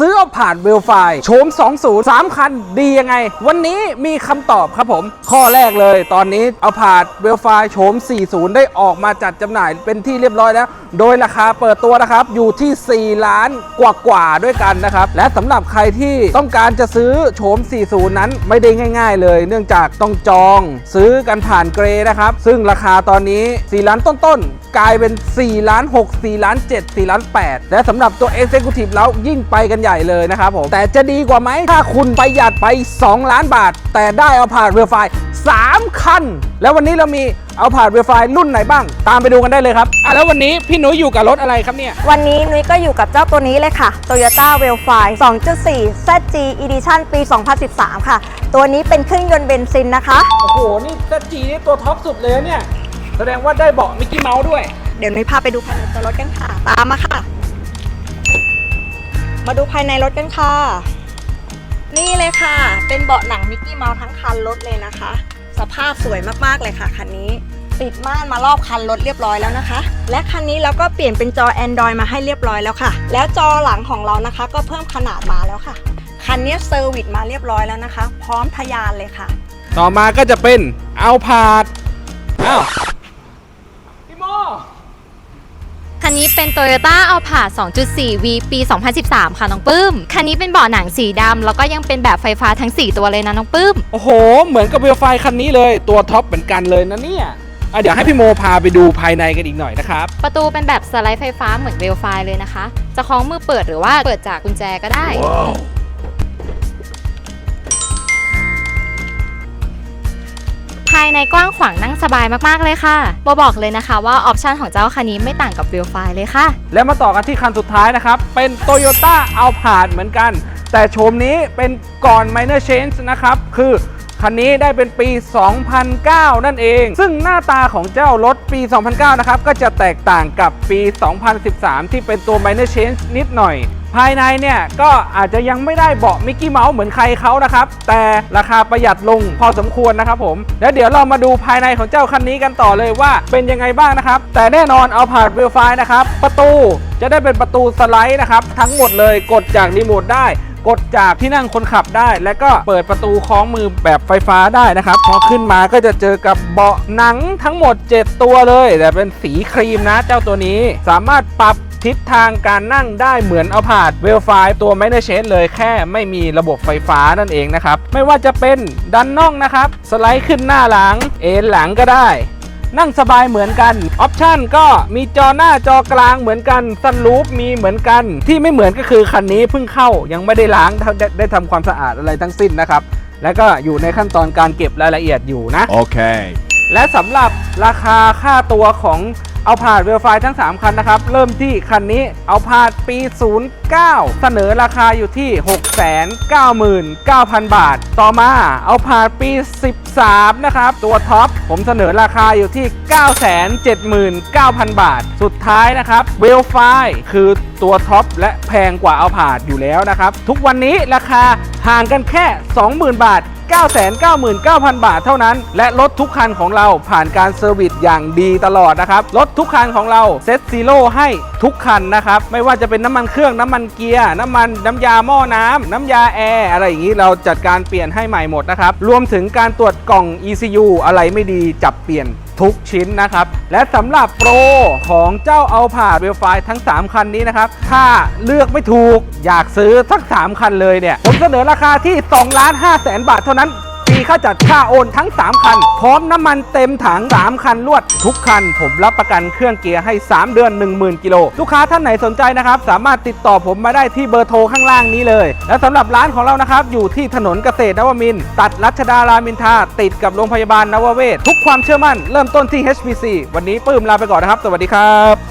ซื้อเอาผ่านเวลไฟโฉม 20 3 คันดียังไง วันนี้มีคำตอบครับผม ข้อแรกเลยตอนนี้เอาผ่านเวลไฟโฉม 40 ได้ออกมาจัดจำหน่ายเป็นที่เรียบร้อยแล้ว โดยราคาเปิดตัวนะครับ อยู่ที่ 4 ล้านกว่ากว่าด้วยกันนะครับ และสำหรับใครที่ต้องการจะซื้อโฉม 40 นั้นไม่ได้ง่าย ๆ เลย เนื่องจากต้องจองซื้อกันผ่านเกรนะครับ ซึ่งราคาตอนนี้ 4 ล้านต้นๆกลายเป็น 4 ล้าน 6 4 ล้าน 7 4 ล้าน 8 และสำหรับตัว Executive แล้วยิ่งไปกันใหญ่เลยนะครับผมแต่จะดีกว่าไหมถ้าคุณประหยัดไป 2 ล้านบาท แต่ได้เอาผ่านเวลไฟ3คัน แล้ววันนี้เรามีเอาผ่านเวลไฟรุ่นไหนบ้าง ตามไปดูกันได้เลยครับอะแล้ววันนี้พี่หนุ้ยอยู่กับรถอะไรครับเนี่ย วันนี้นุ้ยก็อยู่กับเจ้าตัวนี้เลยค่ะ Toyota w e l f i 2.4 ZG Edition ปี 2013 ค่ะ ตัวนี้เป็นเครื่องยนต์เบนซินนะคะ โอ้โห นี่เซจีนี่ตัวท็อปสุดเลยนะเนี่ย แสดงว่าได้เบาะมิกกี้เมาส์ด้วย เดี๋ยวนุ้ยพาไปดูภายในตัวรถกันค่ะ ตามมาค่ะ มาดูภายในรถกันค่ะ นี่เลยค่ะ เป็นเบาะหนังมิกกี้เมาส์ทั้งคันรถเลยนะคะ สภาพสวยมากๆเลยค่ะคันนี้ติดม่านมารอบคันรถเรียบร้อยแล้วนะคะ และคันนี้เราก็เปลี่ยนเป็นจอ Android มาให้เรียบร้อยแล้วค่ะ แล้วจอหลังของเรานะคะ ก็เพิ่มขนาดมาแล้วค่ะ คันนี้เซอร์วิสมาเรียบร้อยแล้วนะคะ พร้อมทะยานเลยค่ะ ต่อมาก็จะเป็นเอาผาดอ้าวพี่โมคั นนี้เป็น Toyota a l p a 2.4 V ปี 2013 ค่ะน้องปื้ม คันนี้เป็นเบาะหนังสีดำแล้วก็ยังเป็นแบบไฟฟ้าทั้ง 4 ตัวเลยนะน้องปื้ม โอ้โห เหมือนกับเวลไฟคันนี้เลย ตัวท็อปเหมือนกันเลยนะเนี่ยอะเดี๋ยวให้พี่โมพาไปดูภายในกันอีกหน่อยนะครับ ประตูเป็นแบบสไลด์ไฟฟ้าเหมือนเวลไฟเลยนะคะ จะคล้องมือเปิดหรือว่าเปิดจากกุญแจก็ได้ภายในกว้างขวางนั่งสบายมากๆเลยค่ะโบบอกเลยนะคะว่าออปชันของเจ้าคันนี้ไม่ต่างกับเวลไฟเลยค่ะ แล้วมาต่อกันที่คันสุดท้ายนะครับ เป็น Toyota a l p a r d เหมือนกัน แต่โฉมนี้เป็นก่อน Minor Change นะครับ คือคันนี้ได้เป็นปี 2009 นั่นเอง ซึ่งหน้าตาของเจ้ารถปี 2009 นะครับ ก็จะแตกต่างกับปี 2013 ที่เป็นตัว Minor Change นิดหน่อย ภายในเนี่ยก็อาจจะยังไม่ได้เบาะมิกกี้เมาส์เหมือนใครเขานะครับ แต่ราคาประหยัดลงพอสมควรนะครับผมแล้วเดี๋ยวเรามาดูภายในของเจ้าคันนี้กันต่อเลยว่าเป็นยังไงบ้างนะครับ แต่แน่นอนเอาผ่านเวลไฟนะครับ ประตูจะได้เป็นประตูสไลด์นะครับ ทั้งหมดเลยกดจากรีโมทได้กดจากที่นั่งคนขับได้ แล้วก็เปิดประตูคล้องมือแบบไฟฟ้าได้นะครับ พอขึ้นมาก็จะเจอกับเบาะหนังทั้งหมด 7 ตัวเลย แต่เป็นสีครีมนะเจ้าตัวนี้ สามารถปรับ ทิศทางการนั่งได้เหมือนเอาผาดเวลไฟตัวไม่ได้เชนเลยแค่ไม่มีระบบไฟฟ้านั่นเองนะครับ ไม่ว่าจะเป็นดันน่องนะครับ สไลด์ขึ้นหน้าหลัง เอนหลังก็ได้ นั่งสบายเหมือนกันออปชันก็มีจอหน้าจอกลางเหมือนกันซันรูฟมีเหมือนกัน ที่ไม่เหมือนก็คือคันนี้เพิ่งเข้ายังไม่ได้ล้างได้ได้ทำความสะอาดอะไรทั้งสิ้นนะครับแล้วก็อยู่ในขั้นตอนการเก็บรายละเอียดอยู่นะ Okay. และสำหรับราคาค่าตัวของ เอาผาดเวลไฟทั้ง 3 คันนะครับ เริ่มที่คันนี้เอาผาดปี 09 เสนอราคาอยู่ที่ 699,000 บาท ต่อมาเอาผาดปี 13 นะครับ ตัวท็อปผมเสนอราคาอยู่ที่ 979,000 บาท สุดท้ายนะครับเวลไฟคือตัวท็อปและแพงกว่าเอาผาดอยู่แล้วนะครับ ทุกวันนี้ราคาห่างกันแค่ 20,000 บาท 999,000 บาทเท่านั้น และรถทุกคันของเราผ่านการเซอร์วิสอย่างดีตลอดนะครับ รถทุกคันของเราเซ็ตซีโร่ให้ทุกคันนะครับ ไม่ว่าจะเป็นน้ำมันเครื่องน้ำมันเกียร์ น้ำมันน้ำยาหม้อน้ำน้ำยาแอร์อะไรอย่างนี้เราจัดการเปลี่ยนให้ใหม่หมดนะครับ รวมถึงการตรวจกล่อง ECU อะไรไม่ดีจับเปลี่ยน ทุกชิ้นนะครับ และสำหรับโปรของเจ้าเอาผ่าเวลไฟทั้ง 3 คันนี้นะครับ ถ้าเลือกไม่ถูกอยากซื้อทั้ง3คันเลยเนี่ย ผมเสนอราคาที่2ล้าน5แสนบาทเท่านั้น ค่าจัดค่าโอนทั้ง 3 คัน พร้อมน้ำมันเต็มถัง 3 คันรวด ทุกคัน ผมรับประกันเครื่องเกียร์ให้ 3 เดือน 10,000 กิโล ลูกค้าท่านไหนสนใจนะครับ สามารถติดต่อผมมาได้ที่เบอร์โทรข้างล่างนี้เลย และสำหรับร้านของเรานะครับ อยู่ที่ถนนเกษตรนวมิน ตัดรัชดารามินทาติดกับโรงพยาบาลนวเวศ ทุกความเชื่อมั่นเริ่มต้นที่ HPC วันนี้ปื้มลาไปก่อนนะครับ สวัสดีครับ